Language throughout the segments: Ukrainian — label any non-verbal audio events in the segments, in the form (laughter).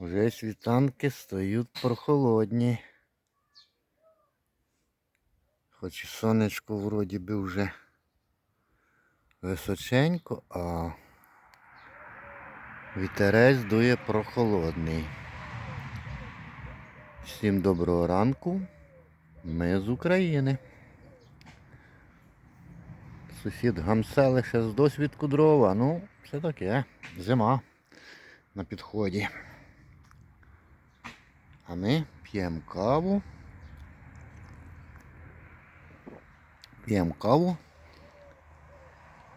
Вже світанки стають прохолодні. Хоч і сонечко вроді би вже височенько, а вітерець дує прохолодний. Всім доброго ранку. Ми з України. Сусід гамсели ще з досвідку дрова. Ну, все таке. Зима на підході. А ми п'ємо каву. П'ємо каву.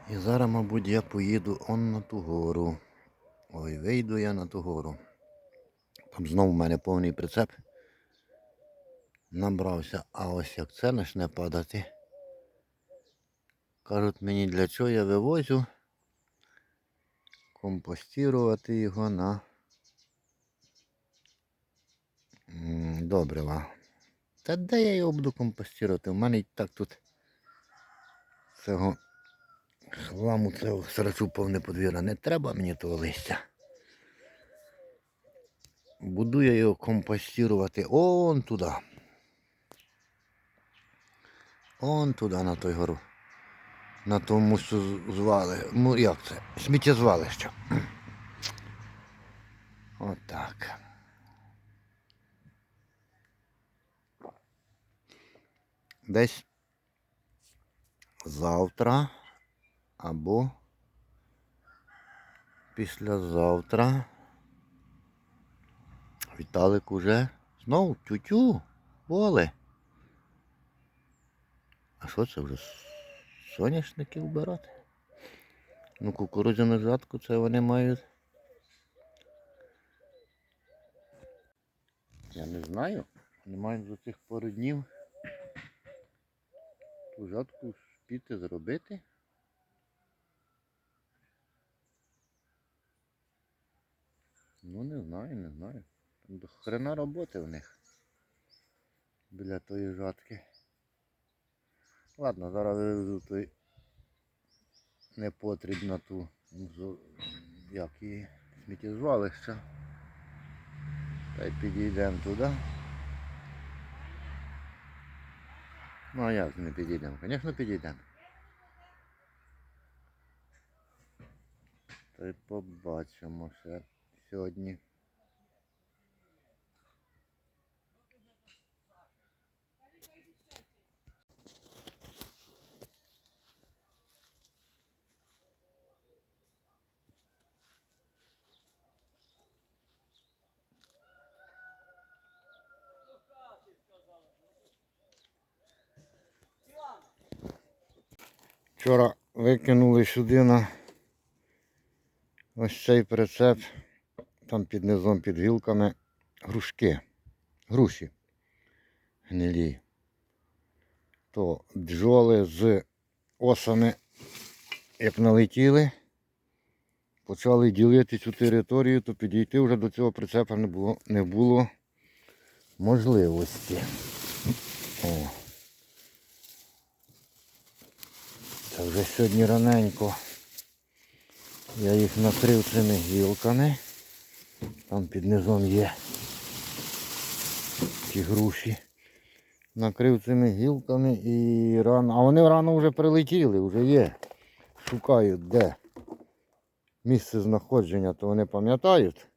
І зараз, мабуть, я поїду он на ту гору. Ой, вийду я на ту гору. Там знову в мене повний прицеп. Набрався, а ось як це почне падати. Кажуть мені, для чого я вивозю компостувати його на добрива. Та де я його буду компостувати? У мене і так тут цього хламу, цього срачу повне подвір'я. Не треба мені того листя. Буду я його компостувати он туди. Он туди, на той гору. На тому, що звали. Ну як це? Сміттєзвалище. (clears throat) Отак. Десь завтра або післязавтра Віталик уже знову тютю, воле. А що це вже? Соняшники вбирати? Ну, кукурудзяну жатку це вони мають. Я не знаю. Вони мають за цих пару днів ту жатку спіти зробити. Ну не знаю, не знаю. До хрена роботи в них біля тої жатки. Ладно, зараз вивезу той непотріб на ту як її сміттєзвалище. Та й підійдемо туди. Ну а як не підійдемо? Звісно підійдемо. Та й побачимо ще сьогодні. Вчора викинули сюди на ось цей прицеп, там під низом під гілками грушки, груші гнилі. То бджоли з осами, як налетіли, почали ділити цю територію, то підійти вже до цього прицепа не було, не було можливості. О. Це вже сьогодні раненько. Я їх накрив цими гілками. Там під низом є ті груші. Накрив цими гілками і рано. А вони рано вже прилетіли, вже є. Шукають де місце знаходження, то вони пам'ятають.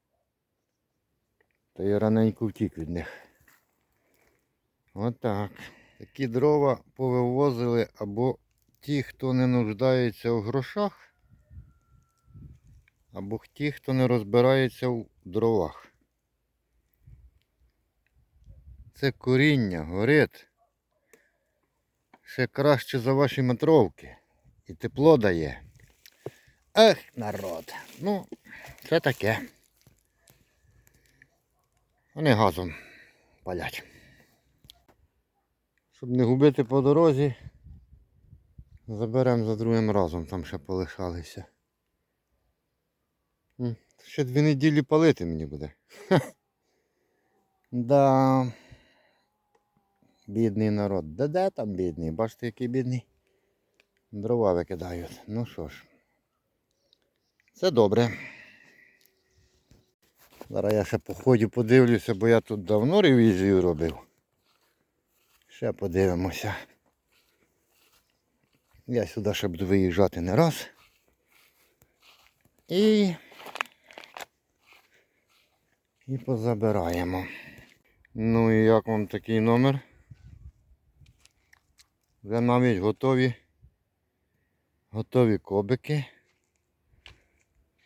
Та я раненько втік від них. Отак. Такі дрова повивозили або ті, хто не нуждається в грошах, або ті, хто не розбирається в дровах. Це коріння горить ще краще за ваші метровки. І тепло дає. Ех, народ. Ну, це таке. Вони газом палять. Щоб не губити по дорозі, Заберемо за другим разом, там ще полишалися. Ще дві неділі палити мені буде. (laughs) Да. Бідний народ. Да де там бідний? Бачите, який бідний? Дрова викидають. Ну що ж. Це добре. Зараз я ще походю, подивлюся, бо я тут давно ревізію робив. Ще подивимося. Я сюди ще буду виїжджати не раз. І. І позабираємо. Ну і як вам такий номер? Вже навіть готові. Готові кобики.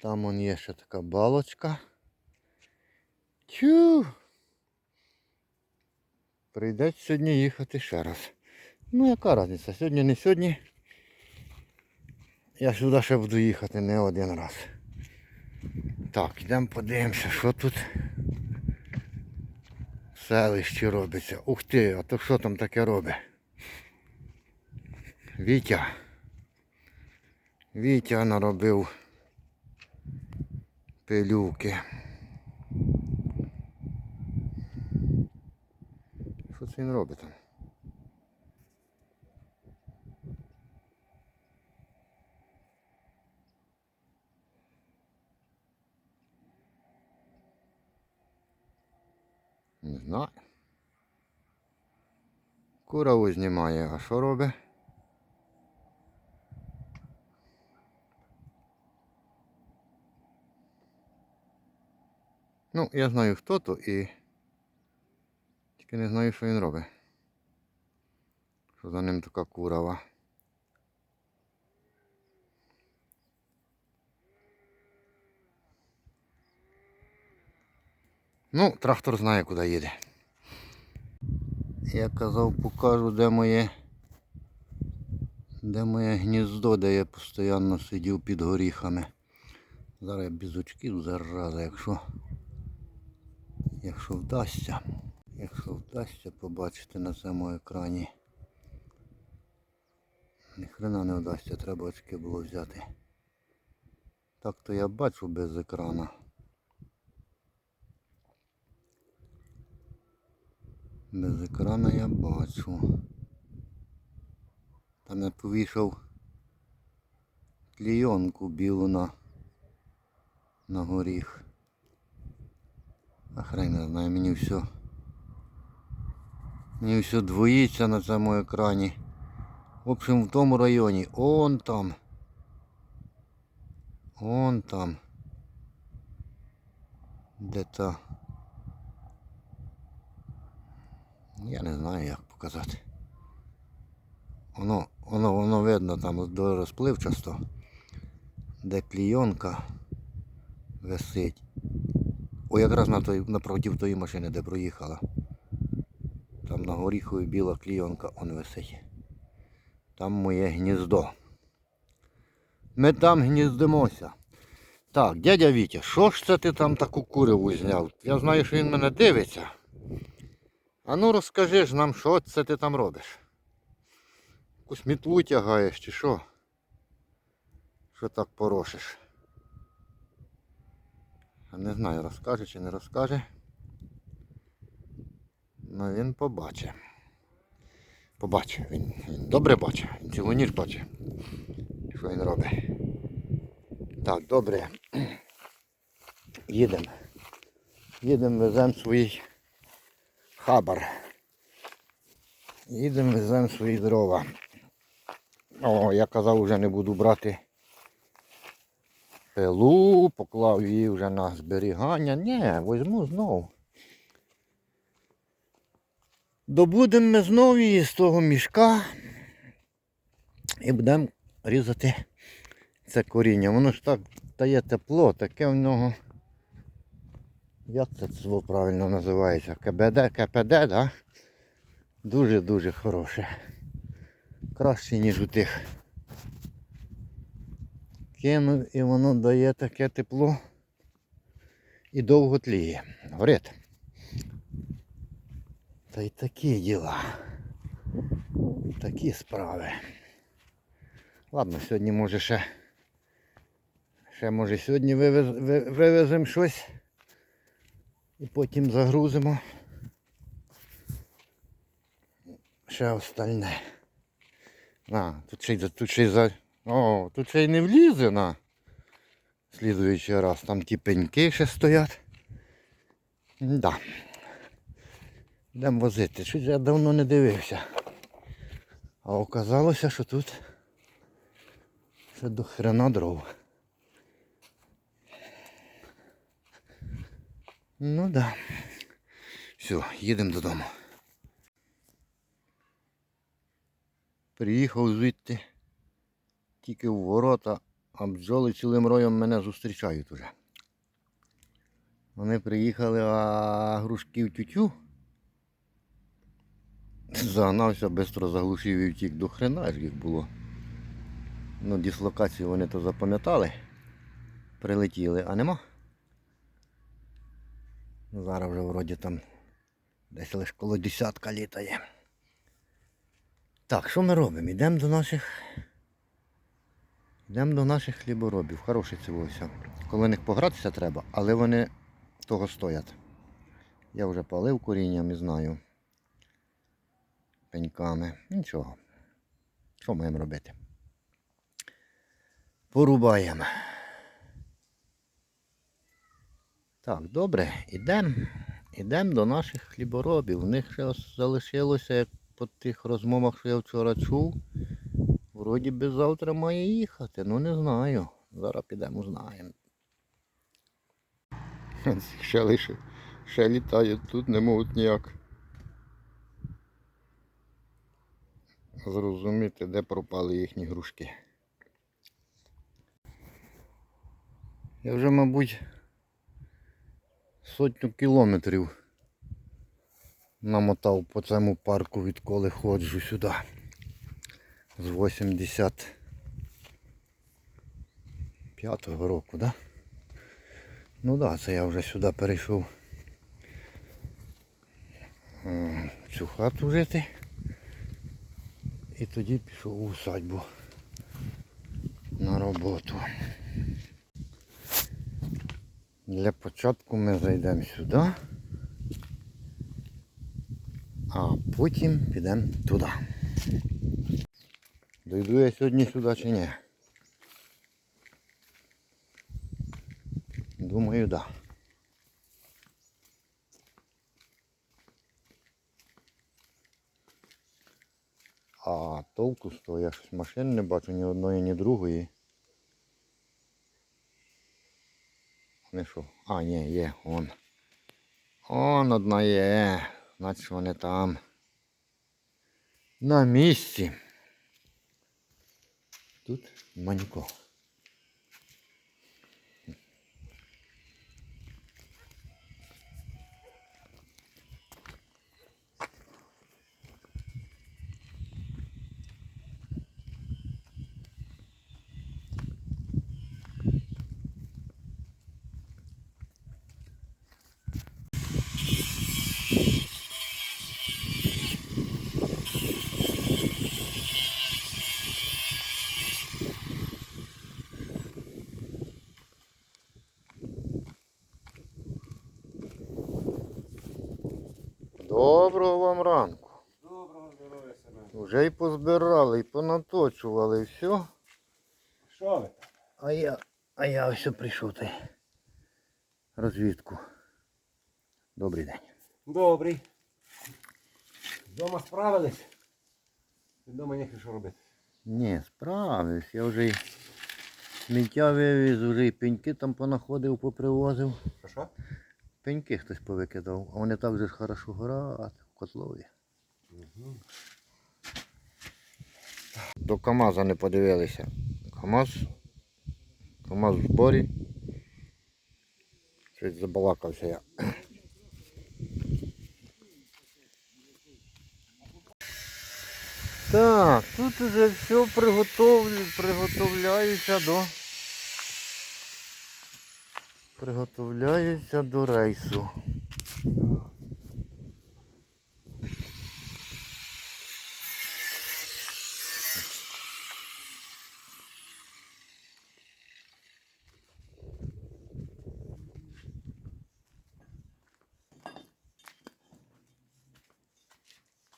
Там он є ще така балочка. Тю. Прийдеться сьогодні їхати ще раз. Ну яка різниця? Сьогодні не сьогодні. Я сюди ще буду їхати не один раз. Так, йдемо подивимося, що тут в селищі робиться. Ух ти, а то що там таке робить? Вітя. Вітя наробив пилюки. Що це він робить там? Не знаю. Курову знімає, а що робить? Ну, я знаю хто то і тільки не знаю, що він робить. Що за ним така курава. Ну, трактор знає, куди їде. Я казав, покажу, де моє де моє гніздо, де я постійно сидів під горіхами. Зараз я без очків зараза, якщо якщо вдасться, якщо вдасться побачити на цьому екрані. Ніхрена не вдасться, треба очки було взяти. Так то я бачу без екрана. Без екрана я бачу. Там я повішав клійонку білу на, на горіх. А хрен не знаю, мені все. Мені все двоїться на цьому екрані. В общем, в тому районі. Он там. Он там. Де та. Я не знаю як показати. Воно, воно, воно видно там до розпливчасто, де клійонка висить. О, якраз на той, напротив тої машини, де проїхала. Там на горіхові біла клійонка он висить. Там моє гніздо. Ми там гніздимося. Так, дядя Вітя, що ж це ти там таку куриву зняв? Я знаю, що він мене дивиться. А ну розкажи ж нам, що це ти там робиш? Якусь мітлу тягаєш чи що? Що так порошиш? А не знаю, розкаже чи не розкаже. Ну він побачить. Побачить, він, він добре бачить, він цілу ніч бачить, що він робить. Так, добре. Їдемо. Їдемо, веземо свій хабар. Їдемо, веземо свої дрова. О, я казав, вже не буду брати пилу, поклав її вже на зберігання. Ні, візьму знову. Добудемо ми знову її з того мішка і будемо різати це коріння. Воно ж так дає тепло, таке в нього. Як це слово правильно називається? КБД, КПД, да? Дуже-дуже хороше. Краще, ніж у тих. Кинув і воно дає таке тепло і довго тліє. Горить. Та й такі діла. Такі справи. Ладно, сьогодні може ще. Ще може сьогодні вивез, ви- вивеземо щось і потім загрузимо. Ще остальне. На, тут ще й тут ще й за. О, тут ще й не влізе на слідуючий раз. Там ті пеньки ще стоять. Да. Йдемо возити. Щось я давно не дивився. А оказалося, що тут ще до хрена дров. Ну да. Все, їдемо додому. Приїхав звідти тільки в ворота, а бджоли цілим роєм мене зустрічають уже. Вони приїхали, а грушків тютю. Загнався, швидко заглушив і втік до хрена ж їх було. Ну, дислокацію вони то запам'ятали. Прилетіли, а нема. Зараз вже вроді там десь лише коло десятка літає. Так, що ми робимо? Йдемо до наших. Йдемо до наших хліборобів. Хороше все. Коли них погратися треба, але вони того стоять. Я вже палив корінням і знаю. Пеньками. Нічого. Що маємо робити? Порубаємо. Так, добре, ідемо. Ідемо до наших хліборобів. У них ще залишилося, як по тих розмовах, що я вчора чув. Вроді би завтра має їхати. Ну не знаю. Зараз підемо, знаємо. (laughs) Ще лише, ще літають тут, не можуть ніяк. Зрозуміти, де пропали їхні грушки. Я вже, мабуть, сотню кілометрів намотав по цьому парку, відколи ходжу сюди. З 85-го року, да? Ну так, да, це я вже сюди перейшов в цю хату жити. І тоді пішов у усадьбу на роботу. Для початку ми зайдемо сюди, а потім підемо туди. Дойду я сьогодні сюди чи ні? Думаю, так. Да. А толку з того, я щось машин не бачу ні одної, ні другої. Вони що? А, ні, є, он. Он одна є. Значить вони там. На місці. Тут нема Доброго вам ранку. Доброго здоров'я себе. Вже і позбирали, і понаточували, і все. Що ви? А я, а я ось прийшов ти. Розвідку. Добрий день. Добрий. Дома справились? Дома ніхто що робити. Ні, справився. Я вже й сміття вивіз, вже і пеньки там понаходив, попривозив. Що що? Пеньки хтось повикидав, а вони так же ж хорошо горять в котлові. До КАМАЗа не подивилися. КАМАЗ. КАМАЗ в зборі. Щось забалакався я. Так, тут уже все приготовлю, приготовляюся до. Приготовляюся до рейсу.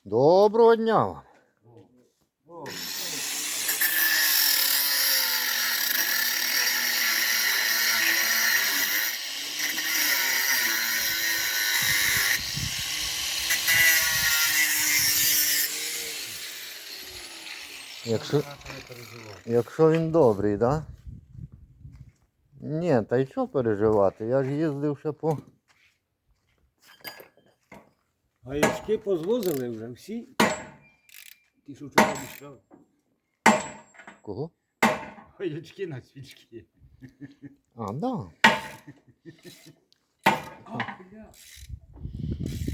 Доброго дня вам. Якщо, якщо він добрий, так? Да? Ні, та й що переживати? Я ж їздив ще по. Гаячки позвозили вже всі. Ті, що вчора обіцяли. Кого? Гаячки на свічки. А, да.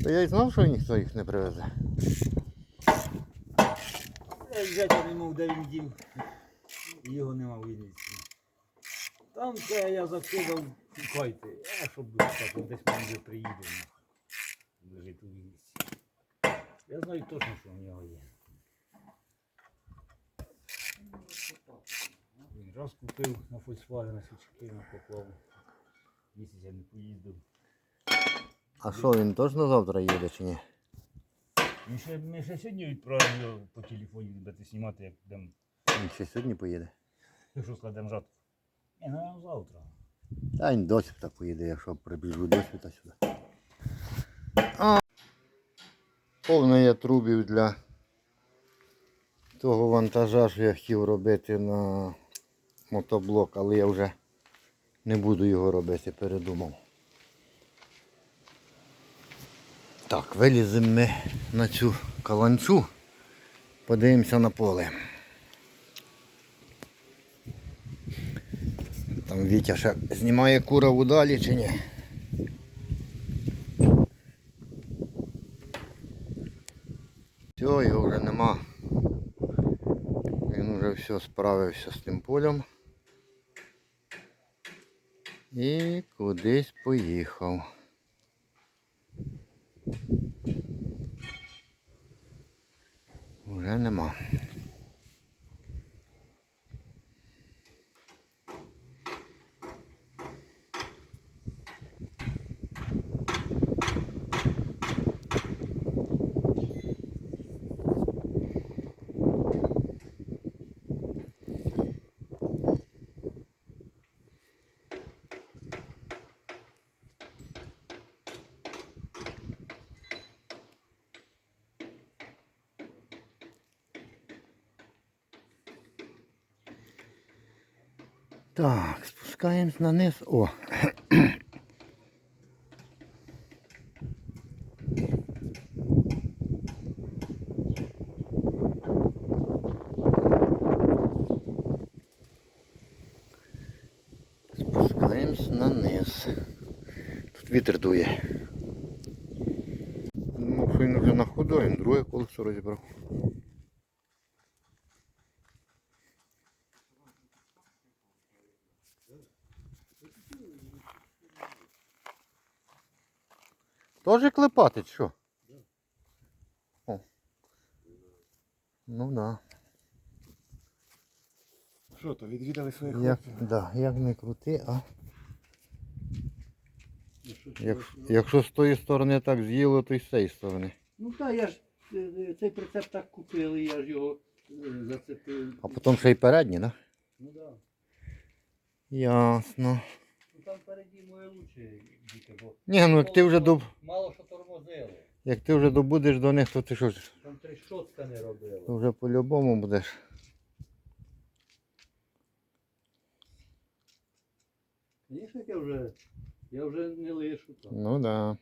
Та я й знав, що ніхто їх не привезе. Я взяття не мав, де він дів. Його нема в Вінниці. Там це я закидав, шукайте. А що буде так, десь він вже приїде. нахуй. Лежить у Вінниці. Я знаю точно, що в нього є. Він раз купив на Volkswagen свічки на поклав. Місяць я не поїздив. А що, він точно завтра їде чи ні? Ми ще, ми ще сьогодні відправимо його по телефоні, будете знімати, як будемо, Він ще сьогодні поїде. якщо складемо жатку. Ні, ну завтра. Та він досвіта поїде, якщо прибіжу досвіта сюди. А, повно є трубів для того вантажа, що я хотів робити на мотоблок, але я вже не буду його робити, передумав. Так, виліземо ми на цю каланцю, подивимося на поле. Там Вітя ще знімає курову далі чи ні? Все, його вже нема. Він вже все справився з тим полем. І кудись поїхав. Вже нема. Так, спускаємось на низ. О. Спускаємось на низ. Тут вітер дує. Ну, що він вже на ходу, він друге колесо розібрав. Чи що? О. Ну да. Що то, відвідали своїх Як, да, як не крути, а як, якщо з тої сторони так з'їло, то й з цієї сторони. Ну так, я ж е, е, цей прицеп так купили, я ж його е, зацепив. А потім ще й передні, да? Ну так. Ясно. Ну там переді моє лучше діти, бо Ні, ну як ти вже доб... мало що тормозило. як ти вже добудеш до них, то ти що ж, Там три щотка не робили. то вже по-любому будеш. Звісно, я вже, я вже не лишу там. Ну да.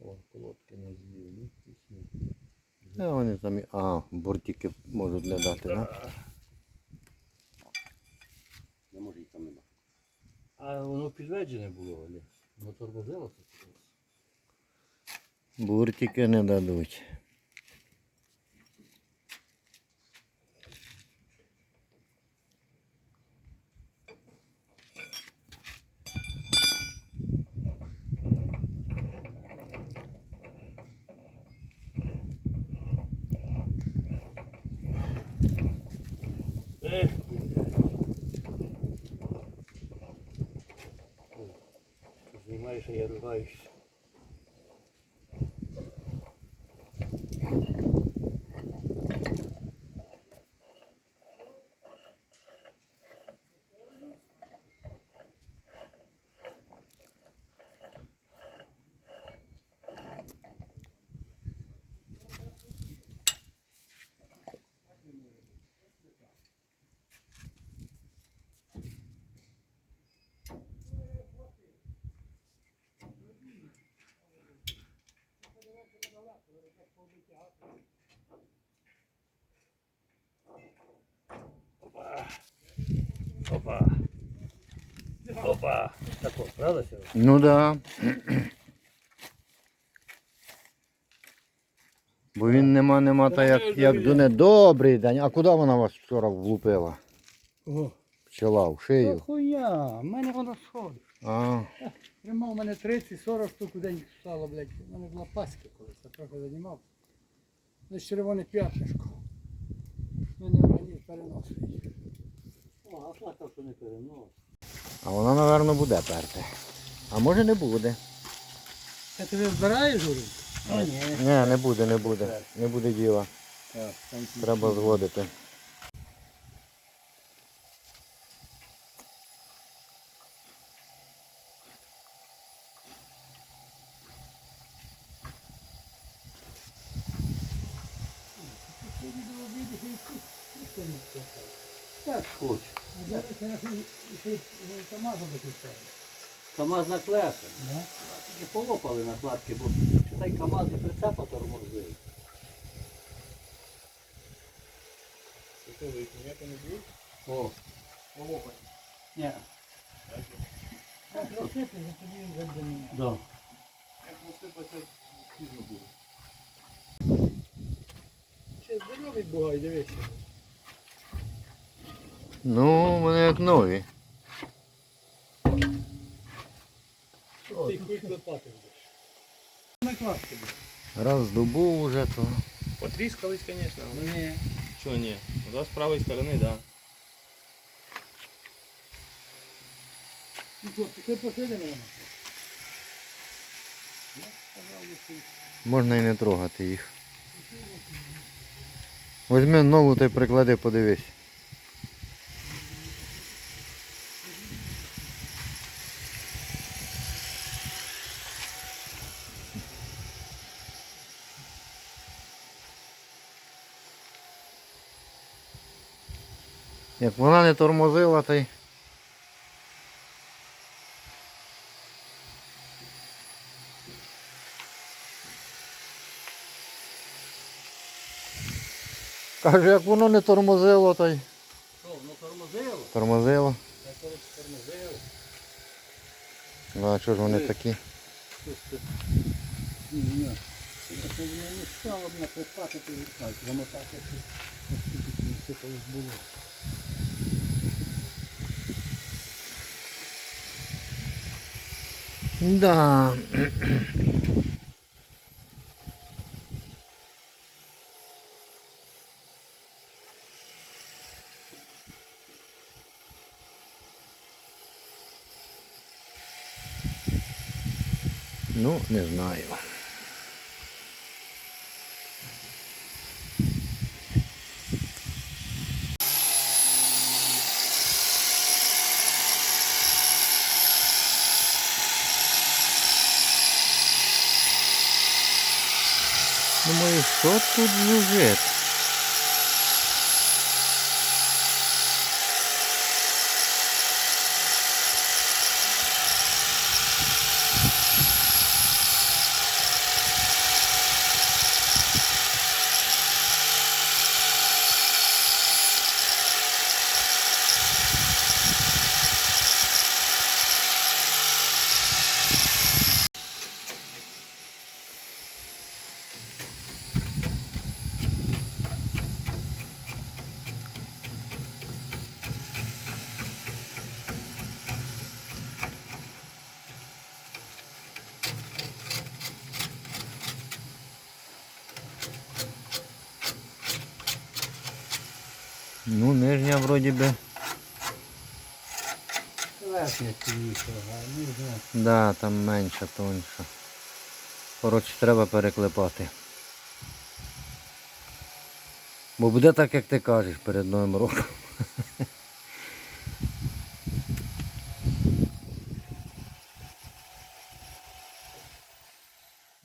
О, колодки не з'їли. А вони там. А, бортики можуть не дати, так? Не може їх там нема. А воно підведене було, але воно тормозило. Буртики не дадуть. Ех, А я ругаюсь. Опа. Опа. Так от, правда Серега? Ну да. Бо він нема, нема, та як, як до не добрий день. А куди вона вас вчора влупила? Пчела в Та шию. хуя, в мене воно сходить. А, Прямо у мене 30-40 штук у день стало, блядь. У мене була паска колись, я трохи займав. Десь червоне п'ятнишко. Мене організм переносить. О, а плакав, що не переносить. А вона, напевно, буде перти. А може не буде. Це ти збираєш? А, ні. Не буде, не буде. Не буде діла. Треба зводити. Так хочу. КАМАЗ наклепаний. І полопали накладки, бо цей КАМАЗ і прицепа тормозив. О, полопані. Ні. Да. Ще здоровий бугай, дивися. Ну, вони як нові. Ти будеш. Накладки. Раз здобув уже, то. Потріскались, звісно. Ні. Чого ні? Да, з правої сторони, так. Да. Ну що, ти посиди мене? Можна і не трогати їх. Возьми нову та й приклади, подивись. Як вона не тормозила, то й Каже, як воно не тормозило, то й Що, воно тормозило? тормозило. Я коли тормозив. Ну, а чого ж вони такі? Ні, не стало б так, замотати. Сипалось було. Да. Ну, не знаю. Що тут лежить? Ну, нижня вроді би. Верхня цінніша, а нижня. Да, там менша, тонша. Коротше, треба переклепати. Бо буде так, як ти кажеш перед Новим роком.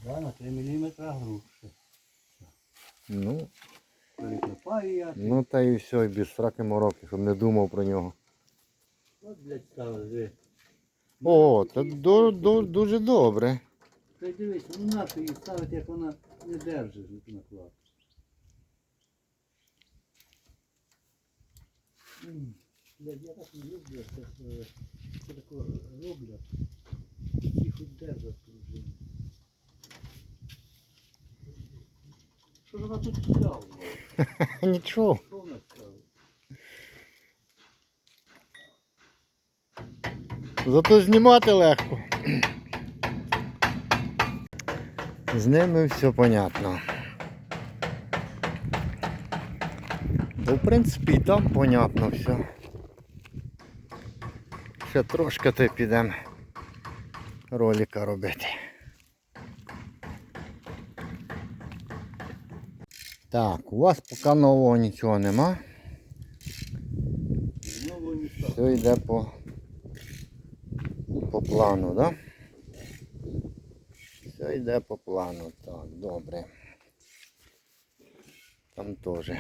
Да, на 3 мм грубше. Ну, Переклепаю я. ну та і все, і без сраки мороки, щоб не думав про нього. От, блядь, ставили, диви. О, це до, до, дуже добре. Та й дивись, ну нащо її ставити, як вона не держить наклад. М. Блядь, я так не люблю, це, е, це таке роблять. Хоч держать пружини. Що ж вона тут взяла? (laughs) Нічого. Що вона взяла? Зато знімати легко. З ними все понятно. Бо в принципі і там понятно все. Ще трошки то підемо ролика робити. Так, у вас поки нового нічого нема. Все йде по, по плану, да? Все йде по плану. Так, добре. Там теж.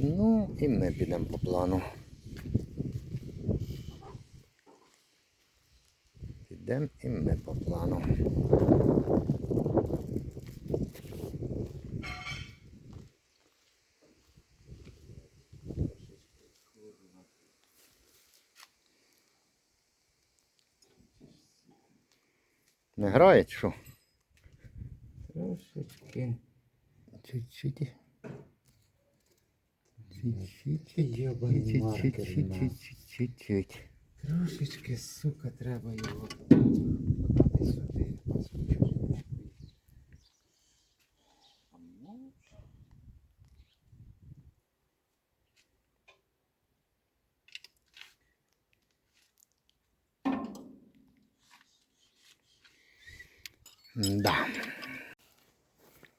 Ну і ми підемо по плану. Підемо і ми по плану. Не грає чи що? Трошечки. Чуть-чуть. Чуть-чуть. Трошечки, сука, треба його подати сюди. Да.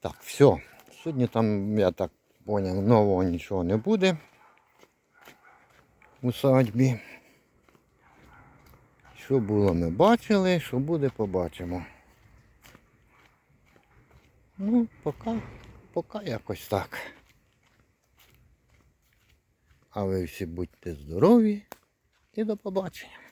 Так, все. Сьогодні там, я так поняв, нового нічого не буде у садьбі. Що було, ми бачили, що буде, побачимо. Ну, поки, поки якось так. А ви всі будьте здорові і до побачення.